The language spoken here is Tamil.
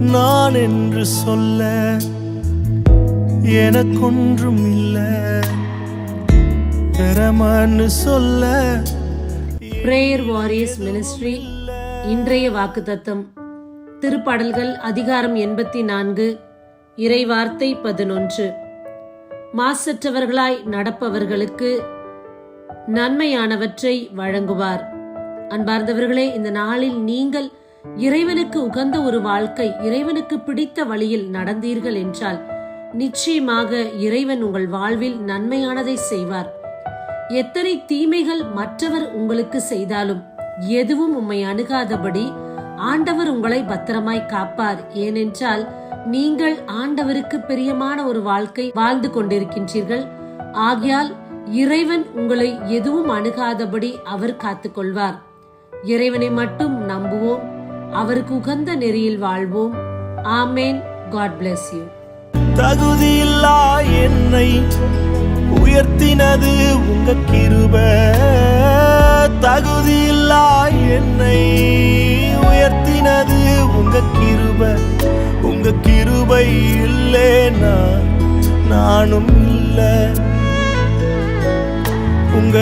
நான் என்று சொல்ல எனக்கொன்றும் இல்லை. பெறமான்னு சொல்ல பிரேயர் வாரியர்ஸ் மினிஸ்ட்ரி இன்றைய வாக்குத்தத்தம். திருப்பாடல்கள் அதிகாரம் எண்பத்தி நான்கு இறைவார்த்தை பதினொன்று. மாசற்றவர்களாய் நடப்பவர்களுக்கு நன்மையானவற்றை வழங்குவார். அன்பார்ந்தவர்களே இந்த நாளில் நீங்கள் இறைவனுக்கு உகந்த ஒரு வாழ்க்கை இறைவனுக்கு பிடித்த வழியில் நடந்தீர்கள் என்றால் நிச்சயமாக இறைவன் உங்கள் வாழ்வில் நன்மையானதை செய்வார். எத்தனை தீமைகள் மற்றவர் உங்களுக்கு செய்தாலும் எதுவும் உம்மை அணுகாதபடி ஆண்டவர் உங்களை பத்திரமாய் காப்பார். ஏனென்றால் நீங்கள் ஆண்டவருக்கு பிரியமான ஒரு வாழ்க்கை வாழ்ந்து கொண்டிருக்கின்றீர்கள். ஆகையால் இறைவன் உங்களை எதுவும் அணுகாதபடி அவர் காத்துக்கொள்வார். இறைவனை மட்டும் நம்புவோம். அவருக்கு உகந்த நெறியில் வாழ்வோம். ஆமேன். காட் பிளஸ் யூ தகுதியில்லா என்னை உயர்த்தினது உங்க கிருப. தகுதியில்லா என்னை உயர்த்தினது உங்க கிருப. உங்க கிருபை இல்லேனா நானும் இல்ல. உங்க